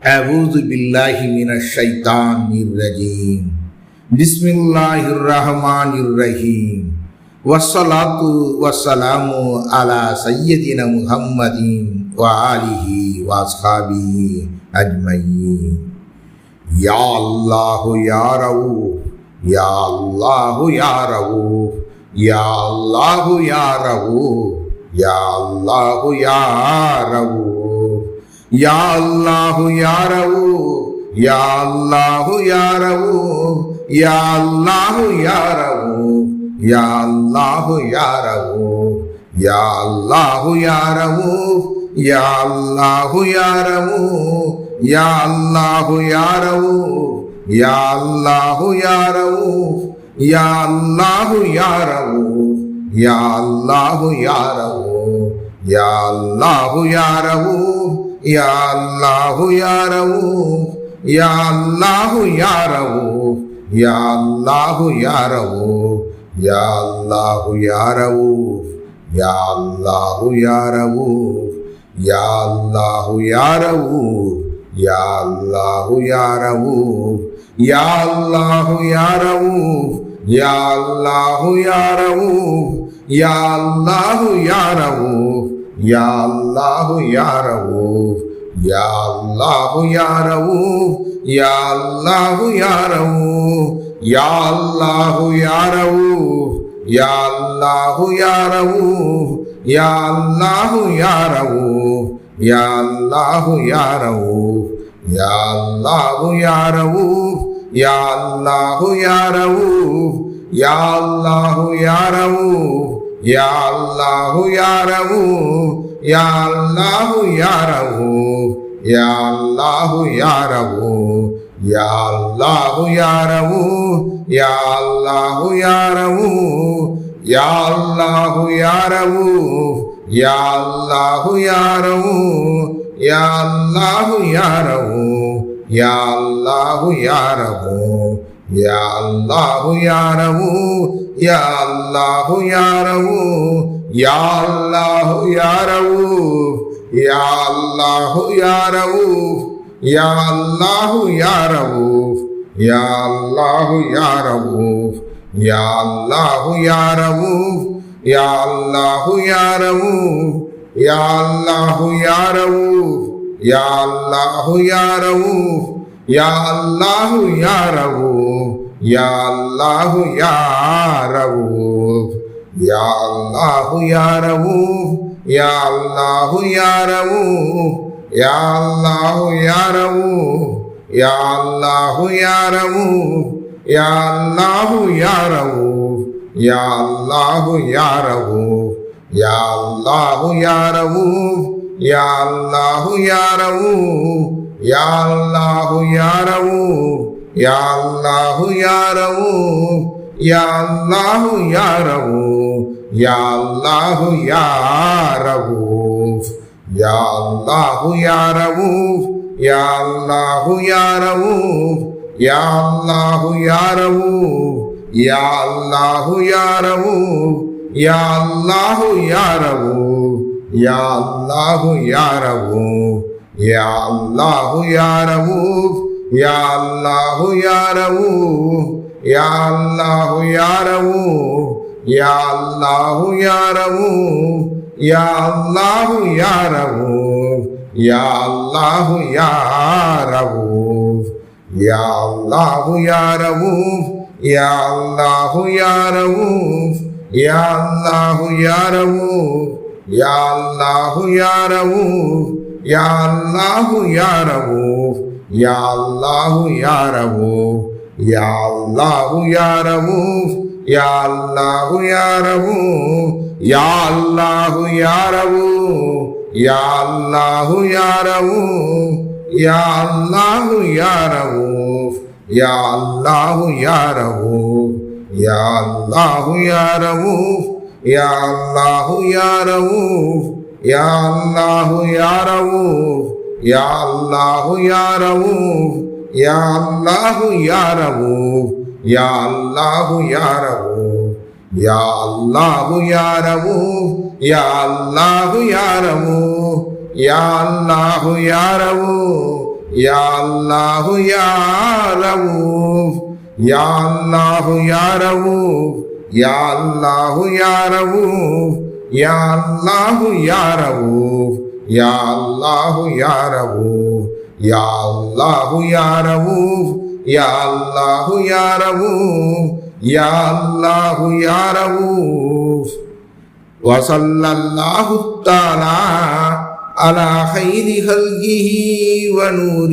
أعوذ بالله من الشيطان الرجيم. بسم الله الرحمن الرحيم. والصلاة والسلام على سيدنا محمد وآله وأصحابه أجمعين. يا الله يا رؤوف يا الله يا رؤوف يا الله يا رؤوف يا الله يا رؤوف. ইয়া আল্লাহ ইয়া রাউ ইয়া আল্লাহ ইয়া রাউ ইয়া আল্লাহ ইয়া রাউ ইয়া আল্লাহ ইয়া রাউ ইয়া আল্লাহ ইয়া রাউ ইয়া আল্লাহ ইয়া রাউ ইয়া আল্লাহ ইয়া রাউ ইয়া আল্লাহ ইয়া রাউ ইয়া আল্লাহ ইয়া রাউ ইয়া আল্লাহ ইয়া রাউ ইয়া আল্লাহ ইয়া রাউ ইয়া আল্লাহ ইয়া রউফ ইয়া আল্লাহ ইয়া রউফ ইয়া আল্লাহ ইয়া রউফ ইয়া আল্লাহ ইয়া রউফ ইয়া আল্লাহ ইয়া রউফ ইয়া আল্লাহ ইয়া রউফ ইয়া আল্লাহ ইয়া রউফ ইয়া আল্লাহ ইয়া রউফ ইয়া আল্লাহ ইয়া রউফ ইয়া আল্লাহ ইয়া রউফ ইয়া আল্লাহ ইয়া রউফ ইয়া আল্লাহ ইয়া রউফ ইয়া আল্লাহ ইয়া রউফ ইয়া আল্লাহ ইয়া ইয়া আল্লাহ ইয়া ইয়া আল্লাহ ইয়া ইয়া আল্লাহ ইয়া ইয়া আল্লাহ ইয়া রবু ইয়া আল্লাহ ইয়া রবু ইয়া আল্লাহ ইয়া রবু ইয়া আল্লাহ ইয়া রবু ইয়া আল্লাহ ইয়া আল্লাহ ইয়া রবু ইয়া আল্লাহ ইয়া রবু ইয়া আল্লাহ ইয়া রবু ইয়া আল্লাহ ইয়া রবু ইয়া আল্লাহ ইয়া রবু ইয়া আল্লাহ ইয়া রবু ইয়া আল্লাহ ইয়া আল্লাহ ইয়া রাউফ ইয়া আল্লাহ ইয়া রাউফ ইয়া আল্লাহ ইয়া রাউফ ইয়া আল্লাহ ইয়া রাউফ ইয়া আল্লাহ ইয়া রাউফ ইয়া আল্লাহ ইয়া রাউফ ইয়া আল্লাহ ইয়া ইয়া আল্লাহ ইয়া ইয়া আল্লাহ ইয়া ইয়া আল্লাহ ইয়া ইয়া আল্লাহু ইয়া রাউফ ইয়া আল্লাহু ইয়া রাউফ ইয়া আল্লাহু ইয়া রাউফ ইয়া আল্লাহু ইয়া রাউফ ইয়া আল্লাহু ইয়া রাউফ ইয়া আল্লাহু ইয়া রাউফ ইয়া আল্লাহু ইয়া রাউফ ইয়া আল্লাহু ইয়া রাউফ ইয়া আল্লাহু ইয়া রাউফ ইয়া আল্লাহু ইয়া রাউফ ইয়া আল্লাহ ইয়া রউফ ইয়া আল্লাহ ইয়া রউফ ইয়া আল্লাহ ইয়া রউফ ইয়া আল্লাহ ইয়া রউফ ইয়া আল্লাহ ইয়া রউফ ইয়া আল্লাহ ইয়া রউফ ইয়া আল্লাহ ইয়া রউফ ইয়া আল্লাহ ইয়া ইয়া আল্লাহ ইয়া ইয়া আল্লাহ ইয়া ইয়া আল্লাহ ইয়া রবুফ ইয়া আল্লাহ ইয়া রবুফ ইয়া আল্লাহ ইয়া রবুফ ইয়া আল্লাহ ইয়া রবুফ ইয়া আল্লাহ ইয়া রবুফ ইয়া আল্লাহ ইয়া রবুফ ইয়া আল্লাহ ইয়া রবুফ ইয়া আল্লাহ ইয়া রবুফ ইয়া আল্লাহ ইয়া রবুফ ইয়া আল্লাহ ইয়া রবুফ ইয়া আল্লাহ ইয়া রাউফ ইয়া আল্লাহ ইয়া রাউফ ইয়া আল্লাহ ইয়া রাউফ ইয়া আল্লাহ ইয়া রাউফ ইয়া আল্লাহ ইয়া রাউফ ইয়া আল্লাহ ইয়া রাউফ ইয়া আল্লাহ ইয়া রাউফ ইয়া আল্লাহ ইয়া রাউফ ইয়া আল্লাহ ইয়া রাউফ ইয়া আল্লাহ ইয়া রাউফ யா அல்லாஹு யாரவோ யா அல்லாஹு யாரவோ யா அல்லாஹு யாரவோ யா அல்லாஹு யாரவோ யா யாரவோ. وصلى الله تعالى على خير خلقه ونور